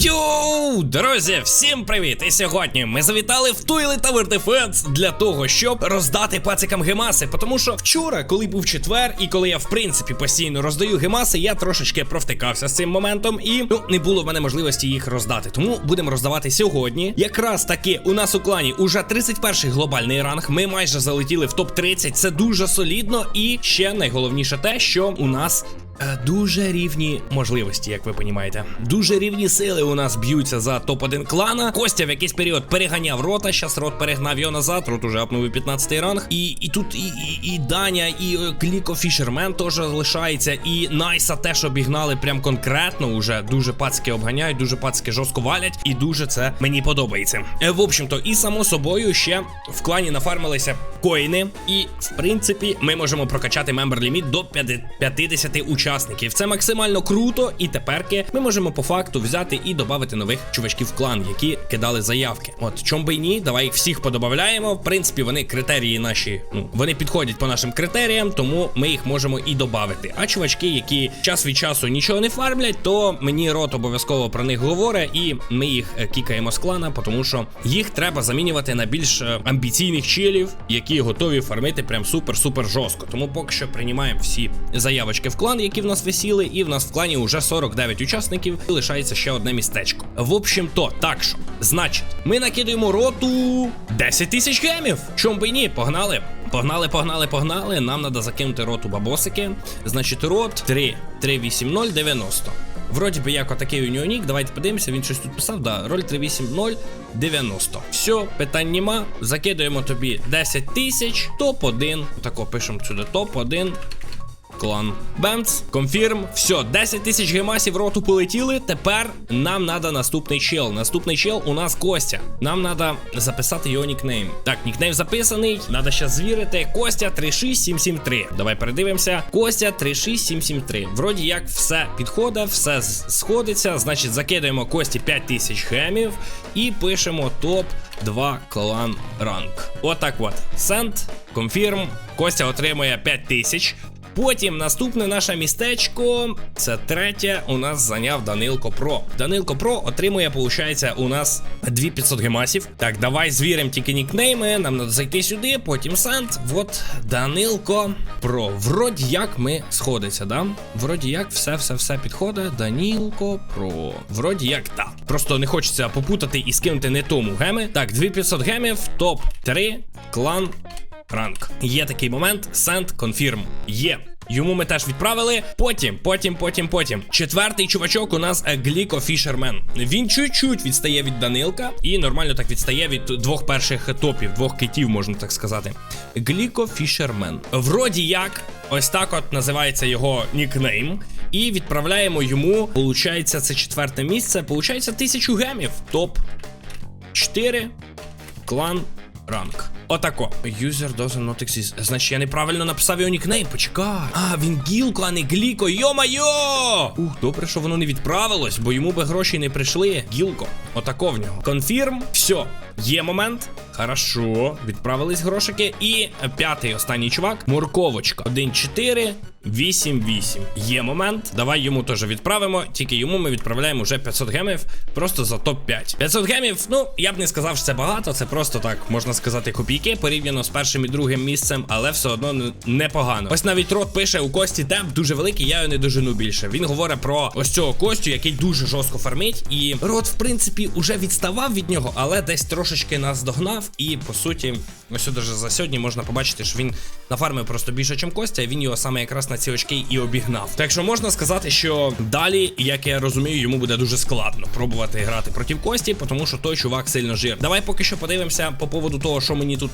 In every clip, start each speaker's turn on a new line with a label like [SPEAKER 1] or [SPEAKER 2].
[SPEAKER 1] Йоу, друзі, всім привіт! І сьогодні ми завітали в Toilet Tower Defense для того, щоб роздати пацикам гемаси. Тому що вчора, коли був четвер, і коли я в принципі постійно роздаю гемаси, я трошечки провтикався з цим моментом, і ну не було в мене можливості їх роздати. Тому будемо роздавати сьогодні. Якраз таки у нас у клані уже 31-й глобальний ранг. Ми майже залетіли в топ 30 Це дуже солідно. І ще найголовніше те, що у нас Дуже рівні можливості, як ви понімаєте. Дуже рівні сили у нас б'ються за топ-1 клана. Костя в якийсь період переганяв рота. Щас рот перегнав його назад. Рот уже апнув і 15 ранг. І і тут і, і, і Даня, і е, Кліко Фішермен теж залишається. І Найса теж обігнали прям конкретно. Уже дуже пацьки обганяють, дуже пацьки жорстко валять. І дуже це мені подобається. Е, В общем-то, і само собою ще в клані нафармилися коїни. І в принципі ми можемо прокачати мембер ліміт до 50 учасників. Це максимально круто, і теперки ми можемо по факту взяти і додати нових чувачків в клан, які кидали заявки. От чом би й ні, давай їх всіх подобавляємо. В принципі, вони критерії наші, ну вони підходять по нашим критеріям, тому ми їх можемо і додати. А чувачки, які час від часу нічого не фармлять, то мені рот обов'язково про них говорить, і ми їх е, кікаємо з клана, тому що їх треба замінювати на більш е, амбіційних чилів, які готові фармити прям супер-супер жорстко. Тому поки що приймаємо всі заявочки в клан, які в нас висіли, і в нас в клані вже 49 учасників. І лишається ще одне містечко. В общем то, так що, значить, ми накидуємо роту 10 тисяч гемів. Чом би ні, погнали. Погнали, погнали, погнали. Нам треба закинути роту бабосики. Значить, рот 3, 3, 8, 0, 90. Вроді би, як отакий у нього нік. Давайте подивимося, він щось тут писав. Да, роль 380 90. Все, питань нема. Закидуємо тобі 10 тисяч, топ-1. Отако пишемо сюди топ-1. Клан Бемц, конфірм. Все, 10 тисяч гемасів роту полетіли. Тепер нам треба наступний чел. Наступний чел у нас Костя. Нам треба записати його нікнейм. Так, нікнейм записаний. Треба ще звірити. Костя 36773. Давай передивимося. Костя 36773. Вроді як все підходить, все сходиться. Значить, закидаємо Кості 5 тисяч гемів і пишемо топ 2 клан ранг. Отак от. Send, конфірм. Костя отримує 5 тисяч. Потім наступне наше містечко, це третє, у нас зайняв Данилко Про. Данилко Про отримує, виходить, у нас 2500 гемасів. Так, давай звіримо тільки нікнейми. Нам треба зайти сюди, потім сенд. Вот Данилко Про. Вроді як ми сходиться, да? Вроді як все-все-все підходить. Данілко Про. Вроді як так. Просто не хочеться попутати і скинути не тому геми. Так, 2500 гемів, топ 3 клан ранг. Є такий момент. Send confirm. Є. Йому ми теж відправили. Потім, потім, потім, потім. Четвертий чувачок у нас е, Гліко Фішермен. Він чуть-чуть відстає від Данилка і нормально так відстає від двох перших топів, двох китів, можна так сказати. Гліко Фішермен. Вроді як, ось так от називається його нікнейм. І відправляємо йому, получається, це четверте місце. Получається тисячу гемів. Топ 4 клан ранг. Отако. User doesn't not exist. Значить, я неправильно написав його нікнейм. Почекай. А, він гілко, а не гліко. Йо-майо! Ух, добре, що воно не відправилось, бо йому би гроші не прийшли. Гілко. Отако в нього. Конфірм. Все. Є момент. Хорошо. Відправились грошики. І п'ятий останній чувак. Морковочка. 1-4. 8-8. Є момент. Давай йому теж відправимо. Тільки йому ми відправляємо вже 500 гемів просто за топ-5. 500 гемів, ну, я б не сказав, що це багато. Це просто так, можна сказати, копійки порівняно з першим і другим місцем, але все одно непогано. Ось навіть рот пише у Кості темп дуже великий, я його не дожену більше. Він говорить про ось цього Костю, який дуже жорстко фармить. І рот, в принципі, уже відставав від нього, але десь трошечки нас догнав. І по суті, ось вже за сьогодні можна побачити, що він нафармив просто більше, ніж Костя, він його саме якраз на ці очки і обігнав. Так що можна сказати, що далі, як я розумію, йому буде дуже складно пробувати грати проти Кості, тому що той чувак сильно жир. Давай поки що подивимося по поводу того, що мені тут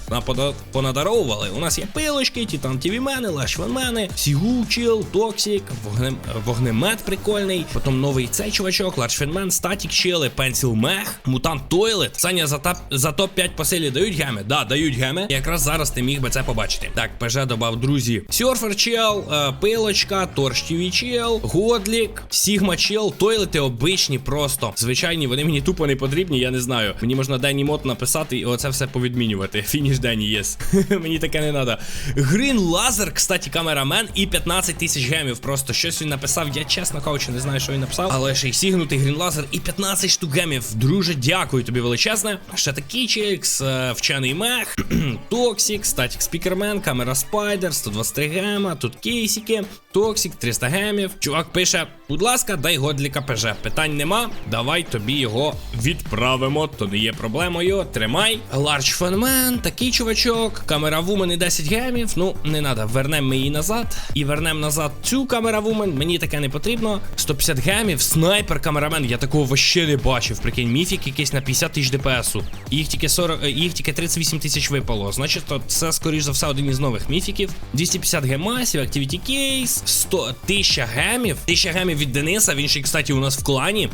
[SPEAKER 1] понадаровували. У нас є пилочки, тітан тівімени, лашвенмени, сігучил, токсік, вогнем... вогнемет прикольний. Потім новий цей чувачок, ларшфенмен, статік чили, пенсіл мех, мутант тойлет. Саня за, тап... за топ-5 по силі дають геми? Да, дають геми. Якраз зараз ти міг би це побачити. Так, ПЖ додав друзі. Сьорфер чел, е, пилочка, TV чел, годлік, Сігма чел, тойлети обичні просто. Звичайні, вони мені тупо не потрібні, я не знаю. Мені можна Дені мод написати і оце все повідмінювати. Фініш Дені єс. мені таке не треба. Грін лазер, кстати, камерамен, і 15 тисяч гемів. Просто щось він написав. Я чесно кажучи, не знаю, що він написав. Але ще й сігнутий грін лазер і 15 штук гемів. Друже, дякую тобі величезне. Ще такий чекс, вчений мех, Токсік, статік спікермен, камера спайдер, 123 гема, тут que Токсік, 300 гемів. Чувак пише: будь ласка, дай годліка ПЖ. Питань нема. Давай тобі його відправимо. То не є проблемою. Тримай. Ларч фенмен, такий чувачок. Камера вумен і 10 гемів. Ну, не треба. Вернемо ми її назад. І вернемо назад цю камера вумен. Мені таке не потрібно. 150 гемів, снайпер камерамен. Я такого вообще не бачив. Прикинь, міфік якийсь на 50 тисяч ДПСу. Їх тільки 40, е, їх тільки 38 тисяч випало. Значить, то це, скоріш за все, один із нових міфіків. 250 гемасів, Activity Case, 100 1000 гемів. 1000 гемів від Дениса. Він ще, кстати, у нас в клані.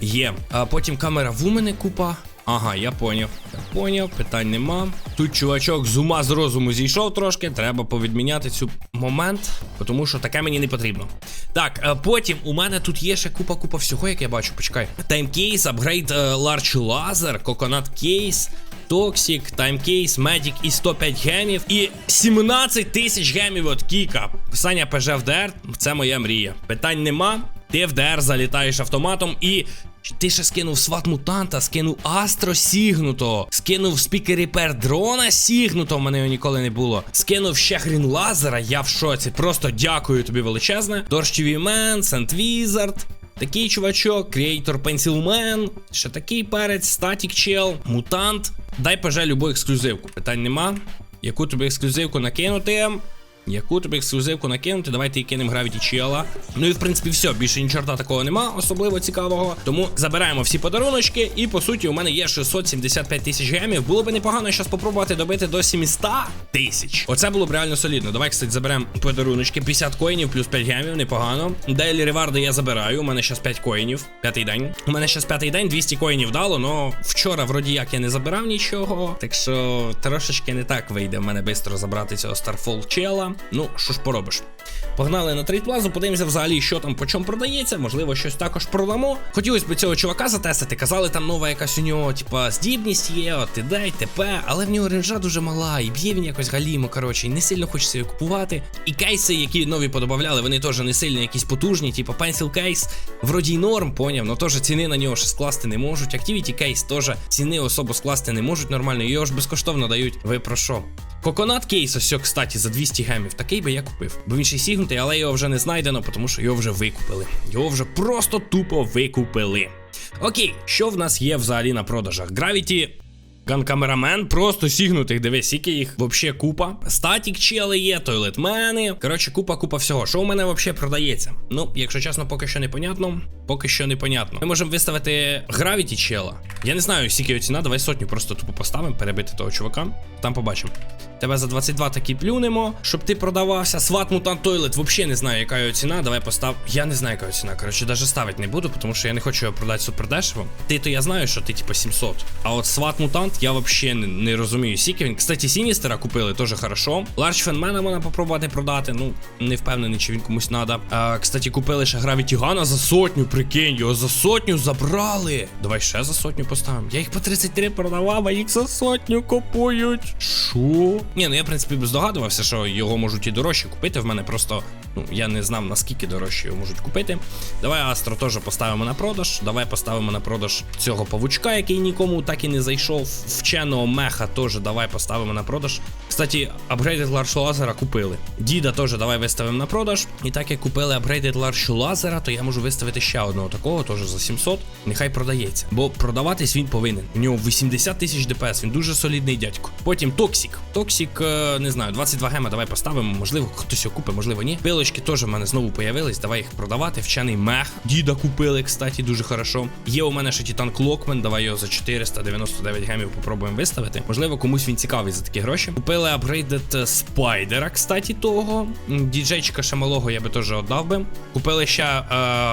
[SPEAKER 1] Є. А потім камера в у мене купа. Ага, я поняв. Я поняв, питань нема. Тут чувачок з ума з розуму зійшов трошки. Треба повідміняти цю момент, тому що таке мені не потрібно. Так, потім у мене тут є ще купа-купа всього, як я бачу. Почекай. Таймкейс, апгрейд Large Laser, Coconut Case. Токсік, таймкейс, медік і 105 гемів. І 17 тисяч гемів от Кіка. Писання ПЖ в ДР це моя мрія. Питань нема. Ти в ДР залітаєш автоматом і. Ти ще скинув сват мутанта, скинув Астро сігнуто, скинув спікер репер дрона сігнуто, в мене його ніколи не було. Скинув ще грін лазера, я в шоці. Просто дякую тобі величезне. Дорщові мен, Сент Візард. Такий чувачок, Creator Pencilman, ще такий перець, Static Чел, Мутант. Дай пожалуй, любу ексклюзивку. Питань нема. Яку тобі ексклюзивку накинути? Яку тобі ексклюзивку накинути? Давайте і кинемо Gravity Чела. Ну і в принципі все, більше ні чорта такого нема, особливо цікавого. Тому забираємо всі подаруночки. І по суті, у мене є 675 тисяч гемів. Було би непогано зараз спробувати добити до 700 тисяч. Оце було б реально солідно. Давай, кстати, заберемо подаруночки. 50 коїнів плюс 5 гемів, непогано. Дейлі реварди я забираю. У мене зараз 5 коїнів. П'ятий день. У мене зараз п'ятий день, 200 коїнів дало, но вчора, вроді як, я не забирав нічого. Так що трошечки не так вийде в мене швидко забрати цього Starfall чела. Ну, що ж поробиш. Погнали на трейдплазу, подивимося взагалі, що там по чому продається. Можливо, щось також продамо. Хотілося б цього чувака затестити. Казали, там нова якась у нього, типа, здібність є, от іде, ТП, але в нього ренжа дуже мала, і б'є він якось галімо, коротше, і не сильно хочеться його купувати. І кейси, які нові подобавляли, вони теж не сильно якісь потужні, типу Pencil кейс, вроді й норм, поняв, но теж ціни на нього ще скласти не можуть. Activity кейс теж ціни особо скласти не можуть нормально, його ж безкоштовно дають. Ви про що? Коконат кейс, ось, кстати, за 200 гемів. Такий би я купив. Бо він ще сігнутий, але його вже не знайдено, тому що його вже викупили. Його вже просто тупо викупили. Окей, що в нас є взагалі на продажах? Gravity Ганкамерамен, просто сігнутих, дивись, скільки їх вообще купа. Статік чели є, тойлетмени. Коротше, купа-купа всього. Що у мене вообще продається? Ну, якщо чесно, поки що непонятно. Поки що непонятно. Ми можемо виставити гравіті чела. Я не знаю, скільки його ціна, давай сотню просто тупо поставимо, перебити того чувака. Там побачимо. Тебе за 22 таки плюнемо, щоб ти продавався. Сват мутант тойлет, взагалі не знаю, яка його ціна. Давай постав. Я не знаю, яка його ціна. Коротше, навіть ставити не буду, тому що я не хочу його продати супер дешево. Ти то я знаю, що ти типа 700. А от сват мутант я взагалі не, не розумію. Скільки він. Кстати, Сіністера купили теж хорошо. Ларч фенмена можна попробувати продати. Ну, не впевнений, чи він комусь надо. А, кстати, купили ще Гравіті Гана за сотню, прикинь, його за сотню забрали. Давай ще за сотню поставимо. Я їх по 33 продавав, а їх за сотню купують. Що? Ні, ну я в принципі здогадувався, що його можуть і дорожче купити. В мене просто ну я не знав наскільки дорожче його можуть купити. Давай Астро теж поставимо на продаж. Давай поставимо на продаж цього павучка, який нікому так і не зайшов. Вченого меха теж давай поставимо на продаж. Кстати, Upgraded Large Лазера купили. Діда теж давай виставимо на продаж. І так як купили Upgraded Large Лазера, то я можу виставити ще одного такого, теж за 700. Нехай продається. Бо продаватись він повинен. У нього 80 тисяч ДПС, він дуже солідний дядько. Потім Токсік. Токсік, е, не знаю, 22 гема давай поставимо. Можливо, хтось його купить, можливо, ні. Пилочки теж в мене знову появились. Давай їх продавати. Вчений мех. Діда купили, кстати, дуже хорошо. Є у мене ще Титан Клокмен. Давай його за 499 гемів попробуємо виставити. Можливо, комусь він цікавий за такі гроші. Купили апгрейдед спайдера, кстати, того. Діджейчика ще малого я би теж отдав би. Купили ще е,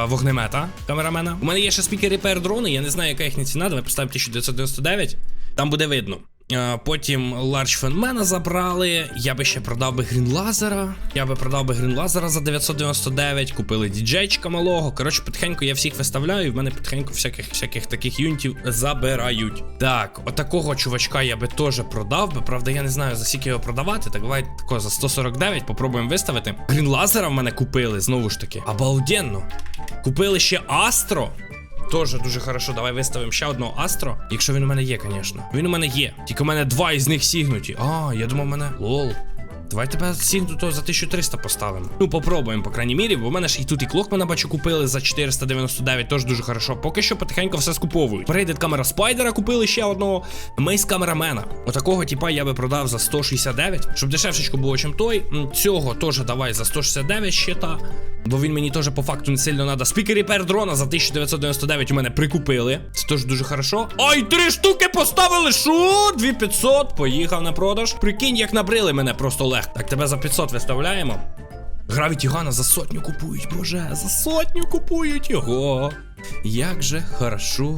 [SPEAKER 1] вогнемета камерамена. У мене є ще спікер репер дрони. Я не знаю, яка їхня ціна. Давай поставимо 1999. Там буде видно. Е, Потім Large Фенмена забрали. Я би ще продав би Грінлазера. Я би продав би Грінлазера за 999. Купили діджейчика малого. Коротше, потихеньку я всіх виставляю, і в мене потихеньку всяких всяких таких юнітів забирають. Так, отакого чувачка я би теж продав би. Правда, я не знаю за скільки його продавати. Так давай тако за 149 попробуємо виставити. Грінлазера в мене купили знову ж таки. Обалденно. Купили ще Астро. Тоже дуже хорошо. Давай виставимо ще одного Астро. Якщо він у мене є, звісно. Він у мене є. Тільки у мене два із них сігнуті. А, я думав, у мене. Лол. Давай тебе сігнуто за 1300 поставимо. Ну, попробуємо, по крайній мірі, бо в мене ж і тут і клокмана бачу купили за 499, теж дуже хорошо. Поки що потихеньку все скуповують. Перейдет камера спайдера купили ще одного. Мейс камерамена. Отакого типа я би продав за 169, щоб дешевшечко було, чим той. Цього теж давай за 169 ще та. Бо він мені теж по факту не сильно треба. Спікер репер дрона за 1999 у мене прикупили. Це теж дуже хорошо. Ай, три штуки поставили! Шо? 2500, поїхав на продаж. Прикинь, як набрили мене просто легко. Так, тебе за 500 виставляємо. Гравіті Гана за сотню купують, боже, за сотню купують його. Як же хорошо.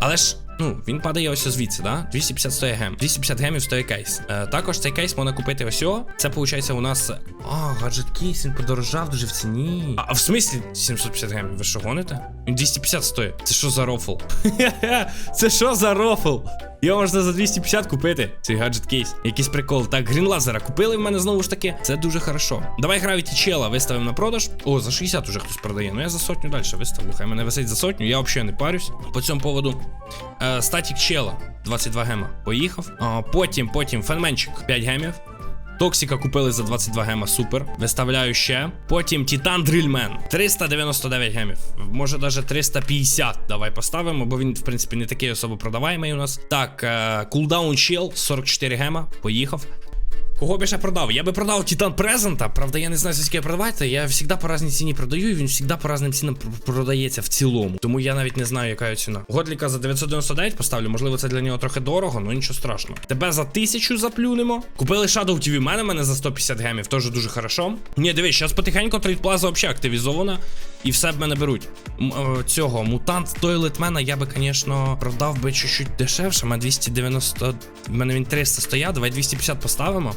[SPEAKER 1] Але ж, ну, він падає ось звідси, да? 250 стоїть гем. 250 гемів стоїть кейс. Е, також цей кейс можна купити ось. Це виходить у нас. А, гаджет кейс, він подорожав дуже в ціні. А, а в смислі 750 гемів? Ви що гоните? Він 250 стоїть. Це що за рофл? Це що за рофл? Його можна за 250 купити. Цей гаджет кейс. Якийсь прикол. Так, грінлазера купили в мене знову ж таки. Це дуже хорошо. Давай гравіті чела виставимо на продаж. О, за 60 уже хтось продає. Ну я за сотню далі виставлю. Хай мене висить за сотню. Я взагалі не парюсь. По цьому поводу. Е, статік чела. 22 гема. Поїхав. А, потім, потім фенменчик 5 гемів. Токсіка купили за 22 гема, супер. Виставляю ще. Потім Титан Дрильмен. 399 гемів. Може навіть 350. Давай поставимо, бо він, в принципі, не такий особо продаваємий у нас. Так, кулдаун чел 44 гема. Поїхав. Кого б я ще продав? Я би продав Титан Презента. Правда, я не знаю, скільки продавати. Я завжди по разній ціні продаю, і він завжди по разним цінам продається в цілому. Тому я навіть не знаю, яка ціна. Годліка за 999 поставлю. Можливо, це для нього трохи дорого, але нічого страшного. Тебе за 1000 заплюнемо. Купили Shadow TV мене, мене за 150 гемів. Теж дуже хорошо. Ні, дивись, зараз потихеньку трейдплаза взагалі активізована. І все б мене беруть. Цього мутант Тойлетмена я би, звісно, продав би чуть-чуть дешевше. Мене 290. В мене він 300 стоять. Давай 250 поставимо.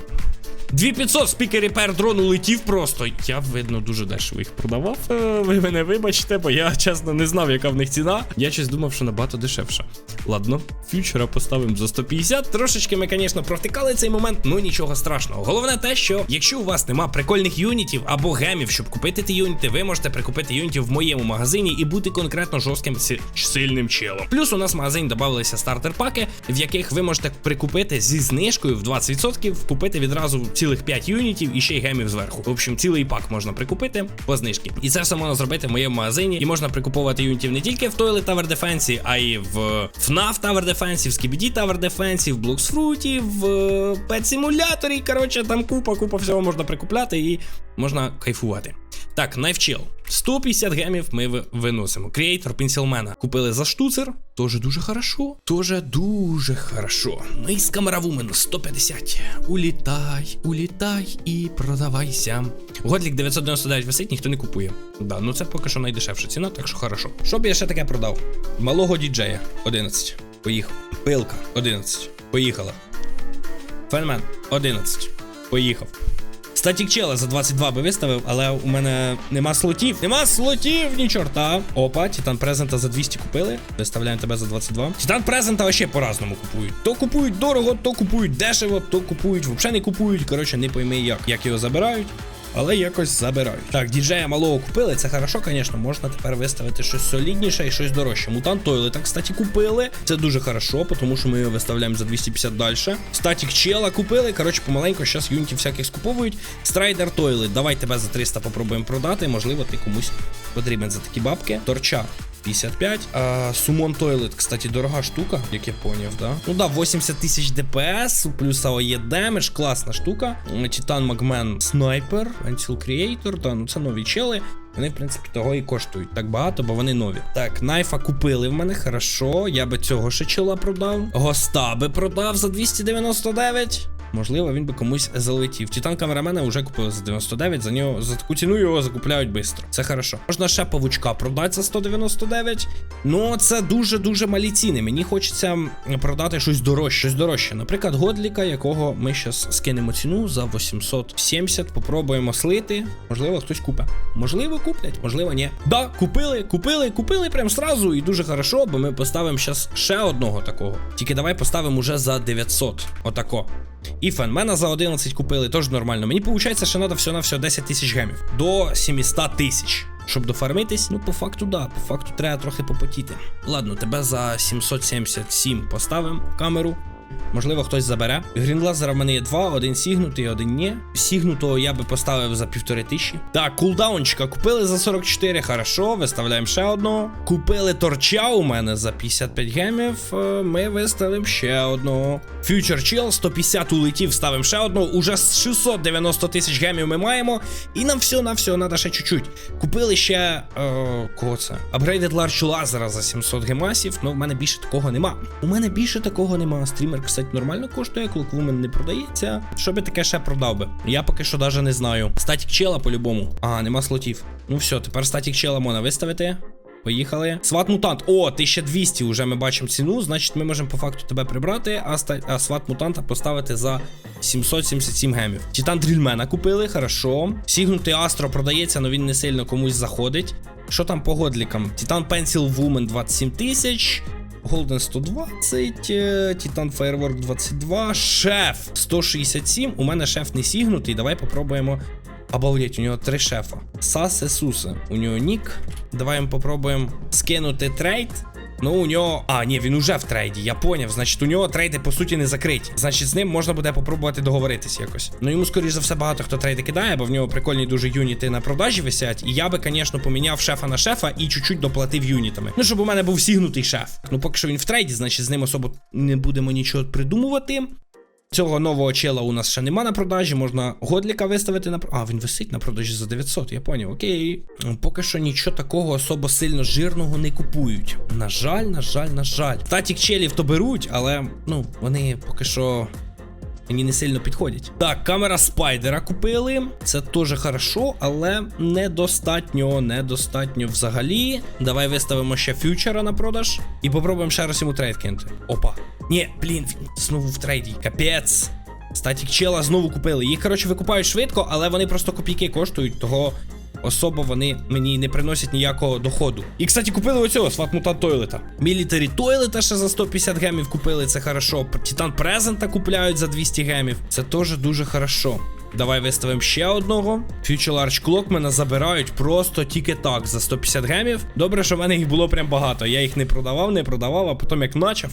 [SPEAKER 1] 2500 спікер репер дрону летів просто. Я, видно, дуже дешево їх продавав. Е, Ви мене вибачте, бо я чесно не знав, яка в них ціна. Я щось думав, що набагато дешевше. Ладно, фьючера поставимо за 150. Трошечки ми, звісно, провтикали цей момент, ну нічого страшного. Головне те, що якщо у вас нема прикольних юнітів або гемів, щоб купити ті юніти, ви можете прикупити юнітів в моєму магазині і бути конкретно жорстким си- сильним челом. Плюс у нас в магазині додавалися стартер-паки, в яких ви можете прикупити зі знижкою в 20%, купити відразу цілих 5 юнітів і ще й гемів зверху. В общем, цілий пак можна прикупити по знижки. І це все можна зробити в моєму магазині. І можна прикуповувати юнітів не тільки в Toilet Tower Defense, а й в FNAF Tower Defense, в Skibidi Tower Defense, в Blocks в е, Pet Simulator. Коротше, там купа, купа всього можна прикупляти і можна кайфувати. Так, Chill. 150 гемів ми виносимо. Creator Пенсілмена купили за штуцер. Тоже дуже хорошо. Тоже дуже хорошо. Ми з камеравумен 150. Улітай, улітай і продавайся. Годлік 999 висить, ніхто не купує. Да, ну це поки що найдешевша ціна, так що хорошо. Що б я ще таке продав? Малого діджея 11. Поїхав. Пилка 11. Поїхала. Фенмен 11. Поїхав. Статік чела за 22 би виставив, але у мене нема слотів. Нема слотів, ні чорта. Опа, Титан Презента за 200 купили. Виставляємо тебе за 22. Титан Презента вообще по-разному купують. То купують дорого, то купують дешево, то купують, взагалі не купують. Коротше, не пойми як. Як його забирають. Але якось забирають. Так, діджея малого купили. Це хорошо, звісно. Можна тепер виставити щось солідніше і щось дорожче. Мутант Тойлета, кстати, купили. Це дуже хорошо, тому що ми його виставляємо за 250 далі. Статік чела купили. Коротше, помаленьку зараз юнітів всяких скуповують. Страйдер Тойлет. Давай тебе за 300 попробуємо продати. Можливо, ти комусь потрібен за такі бабки. Торча. 55. А, Сумон Тойлет, кстати, дорога штука, як я поняв, да? Ну да, 80 тисяч ДПС, плюс АОЄ демедж, класна штука. Титан Магмен Снайпер, Pencil Creator, да, ну це нові чели. Вони, в принципі, того і коштують так багато, бо вони нові. Так, найфа купили в мене, хорошо. Я би цього ще чола продав. Госта би продав за 299. Можливо, він би комусь залетів. Титан камерамена вже купили за 99, за нього за таку ціну його закупляють швидко. Це хорошо. Можна ще павучка продати за 199. Ну, це дуже-дуже малі ціни. Мені хочеться продати щось дорожче, щось дорожче. Наприклад, Годліка, якого ми зараз скинемо ціну за 870. Попробуємо слити. Можливо, хтось купить. Можливо, куплять, можливо, ні. Да, купили, купили, купили прям сразу. І дуже хорошо, бо ми поставимо зараз ще одного такого. Тільки давай поставимо уже за 900. Отако. І фенмена за 11 купили, теж нормально. Мені виходить, що треба все на все 10 тисяч гемів. До 700 тисяч. Щоб дофармитись, ну по факту, да, по факту треба трохи попотіти. Ладно, тебе за 777 поставимо камеру. Можливо, хтось забере. Грінлазера в мене є два, один сігнутий, один ні. Сігнутого я би поставив за півтори тисячі. Так, кулдаунчика купили за 44, хорошо, виставляємо ще одного. Купили торча у мене за 55 гемів. е, Ми виставимо ще одного. Future Chill 150 улетів, ставимо ще одного. Уже 690 тисяч гемів ми маємо. І нам все на все треба ще чуть-чуть. Купили ще. Е, кого це? Upgraded Large лазера за 700 гемасів. Ну, в мене більше такого нема. У мене більше такого нема. Стрімер, кстати, нормально коштує, Клоквумен не продається. Що би таке ще продав би? Я поки що навіть не знаю. Статік чела по-любому. Ага, нема слотів. Ну все, тепер статік чела можна виставити. Поїхали. Сват мутант. О, 1200 вже ми бачимо ціну. Значить, ми можемо по факту тебе прибрати, а, ста... а сват мутанта поставити за 777 гемів. Титан дрільмена купили, хорошо. Сігнутий Астро продається, але він не сильно комусь заходить. Що там по годлікам? Титан Pencil Woman 27 тисяч. Голден 120, е, Титан Firework 22, шеф 167. У мене шеф не сігнутий. Давай попробуємо. Обалдеть, у нього три шефа. Сасе Сусе. У нього нік. Давай ми попробуємо скинути трейд. Ну, у нього. А, ні, він уже в трейді, я поняв. Значить, у нього трейди по суті не закриті. Значить, з ним можна буде попробувати договоритись якось. Ну йому, скоріш за все, багато хто трейди кидає, бо в нього прикольні дуже юніти на продажі висять. І я би, звісно, поміняв шефа на шефа і чуть-чуть доплатив юнітами. Ну, щоб у мене був сігнутий шеф. Ну, поки що він в трейді, значить, з ним особо не будемо нічого придумувати. Цього нового чела у нас ще нема на продажі. Можна годліка виставити на А, він висить на продажі за 900, я поняв, окей. Поки що нічого такого особо сильно жирного не купують. На жаль, на жаль, на жаль. Татік челів то беруть, але ну, вони поки що. Мені не сильно підходять. Так, камера спайдера купили. Це теж хорошо, але недостатньо, недостатньо взагалі. Давай виставимо ще фьючера на продаж. І попробуємо ще раз йому трейд кинути. Опа. Ні, блін, знову в трейді. Капець. Статік чела знову купили. Їх, коротше, викупають швидко, але вони просто копійки коштують, того особо вони мені не приносять ніякого доходу. І, кстати, купили оцього сватмута тойлета. Мілітарі тойлета ще за 150 гемів купили, це хорошо. Титан презента купляють за 200 гемів. Це теж дуже хорошо. Давай виставимо ще одного. Future Large Clock мене забирають просто тільки так за 150 гемів. Добре, що в мене їх було прям багато. Я їх не продавав, не продавав, а потім як почав.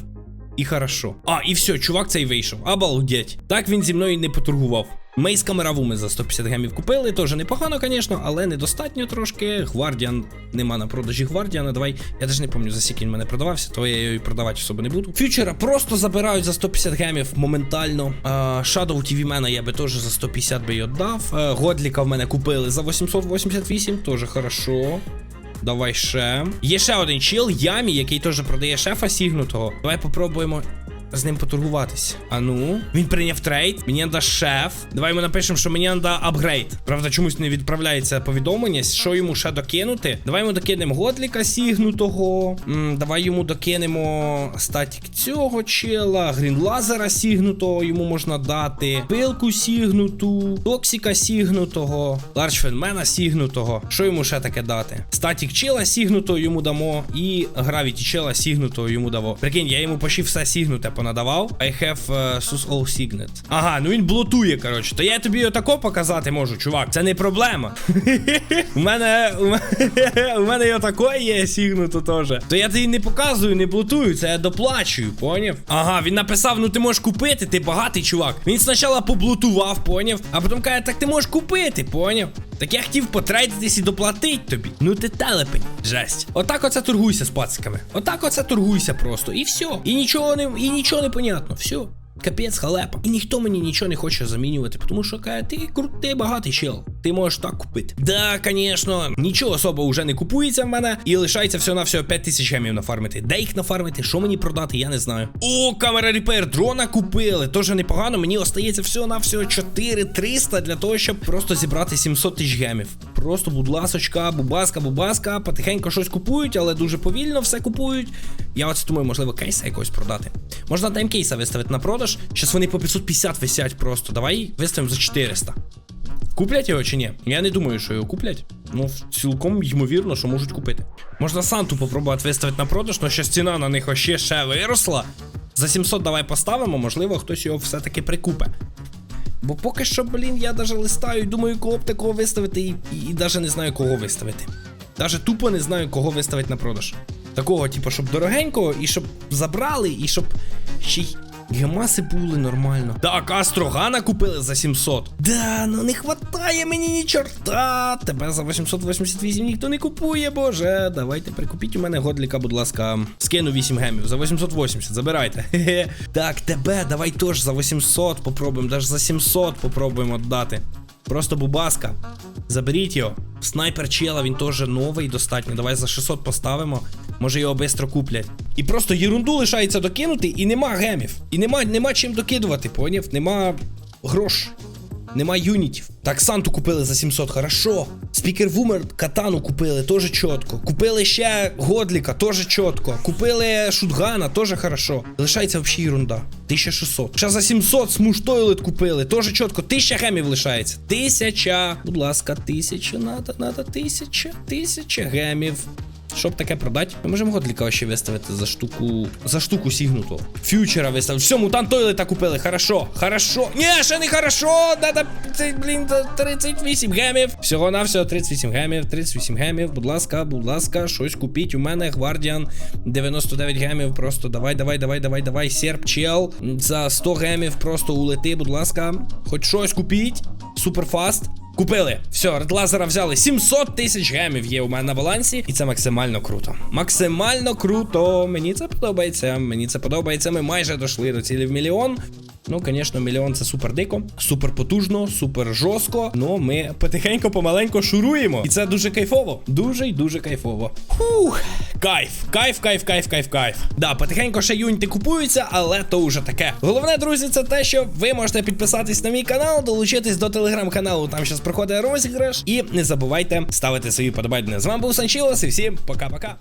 [SPEAKER 1] І хорошо. А, і все, чувак цей вийшов. Обалдеть. Так він зі мною не поторгував. Мейс камераву ми за 150 гемів купили, теж непогано, звісно, але недостатньо трошки. Гвардіан нема на продажі Гвардіана. Давай, я теж не пам'ятаю, за скільки він мене продавався, то я його і продавати особо не буду. Фьючера просто забирають за 150 гемів моментально. Shadow TV мене я би теж за 150 би й віддав. Годліка в мене купили за 888, теж хорошо. Давай ще. Є ще один чіл, Ямі, який теж продає шефа сігнутого. Давай попробуємо з ним поторгуватись. А ну, він прийняв трейд. Мені треба шеф. Давай йому напишемо, що мені треба апгрейд. Правда, чомусь не відправляється повідомлення, що йому ще докинути. Давай йому докинемо готліка сігнутого. М, давай йому докинемо статік цього чела, грінлазера сігнутого йому можна дати. Пилку сігнуту, токсіка сігнутого, ларчфенмена сігнутого. Що йому ще таке дати? Статік чела сігнутого йому дамо. І гравіті чела сігнутого йому дамо. Прикинь, я йому почти все сігнуте понадавав. I have uh, sus all signet. Ага, ну він блотує, коротше. То я тобі отако показати можу, чувак. Це не проблема. У мене. У мене, і отако є сігнуто теж. То я тобі не показую, не блотую, це я доплачую, поняв? Ага, він написав: ну ти можеш купити, ти багатий чувак. Він спочатку поблутував, поняв? А потім каже, так ти можеш купити, поняв? Так я хотів потратитись і доплатить тобі. Ну ти телепень. Жесть. Отак оце торгуйся з пациками. Отак оце торгуйся просто. І все. І нічого не, і нічого не понятно. Все. Капець халепа. І ніхто мені нічого не хоче замінювати, тому що каже, ти крутий багатий чел. Ти можеш так купити. Да, звісно, нічого особо вже не купується в мене. І лишається всього на всього 5 тисяч гемів нафармити. Де їх нафармити? Що мені продати? Я не знаю. О, камера репер, дрона купили. Тоже непогано. Мені остається всього на всього 4300 для того, щоб просто зібрати 700 тисяч гемів. Просто, будь ласочка, бубаска, бубаска, потихеньку щось купують, але дуже повільно все купують. Я оце думаю, можливо, кейса якогось продати. Можна таймкейса виставити на продаж. Щас вони по 550 висять просто. Давай виставимо за 400. Куплять його чи ні? Я не думаю, що його куплять. Ну, цілком ймовірно, що можуть купити. Можна Санту попробувати виставити на продаж, але ще ціна на них ще ще виросла. За 700 давай поставимо, можливо, хтось його все-таки прикупе. Бо поки що, блін, я даже листаю думаю, кого б такого виставити, і, і, і даже не знаю, кого виставити. Даже тупо не знаю, кого виставити на продаж. Такого, типу, щоб дорогенького, і щоб забрали, і щоб ще й гемаси були нормально. Так, Астрогана купили за 700. Да, ну не хватає мені ні чорта. Тебе за 888 ніхто не купує, боже. Давайте прикупіть у мене годліка, будь ласка. Скину 8 гемів за 880, забирайте. Хе-хе. Так, тебе, давай теж за 800 попробуємо, навіть за 700 попробуємо віддати. Просто бубаска. Заберіть його. Снайпер чела, він теж новий достатньо. Давай за 600 поставимо. Може його швидко куплять. І просто єрунду лишається докинути, і нема гемів. І нема, нема чим докидувати, поняв? Нема грош. Нема юнітів. Так, Санту купили за 700, хорошо. Спікер Вумер катану купили, теж чітко. Купили ще Годліка, теж чітко. Купили Шутгана, теж хорошо. Лишається взагалі ерунда. 1600. Ще за 700 смуш купили, теж чітко. 1000 гемів лишається. Тисяча. Будь ласка, тисяча, надо, надо, тисяча, тисяча гемів. Щоб таке продати, ми можемо годліка ще виставити за штуку. За штуку сігнутого. Фьючера виставити. Все, мутант тойлета купили. Хорошо, хорошо. Ні, ще не хорошо. Надо, блін, 38 гемів. Всього на всього 38 гемів, 38 гемів. Будь ласка, будь ласка, щось купіть. У мене Гвардіан 99 гемів. Просто давай, давай, давай, давай, давай. Серп чел. За 100 гемів просто улети, будь ласка. Хоч щось купіть. Суперфаст. Купили. Все, редлазера взяли. 700 тисяч гемів є у мене на балансі, і це максимально круто. Максимально круто. Мені це подобається. Мені це подобається. Ми майже дійшли до цілі в мільйон. Ну, звісно, мільйон це супер дико, супер потужно, супер жорстко. Ну, ми потихеньку, помаленьку шуруємо. І це дуже кайфово. Дуже й дуже кайфово. Фух, кайф, кайф, кайф, кайф, кайф, кайф. Да, потихеньку ще юніти купуються, але то вже таке. Головне, друзі, це те, що ви можете підписатись на мій канал, долучитись до телеграм-каналу. Там зараз проходить розіграш. І не забувайте ставити свої подобання. З вами був Санчілос і всім пока-пока.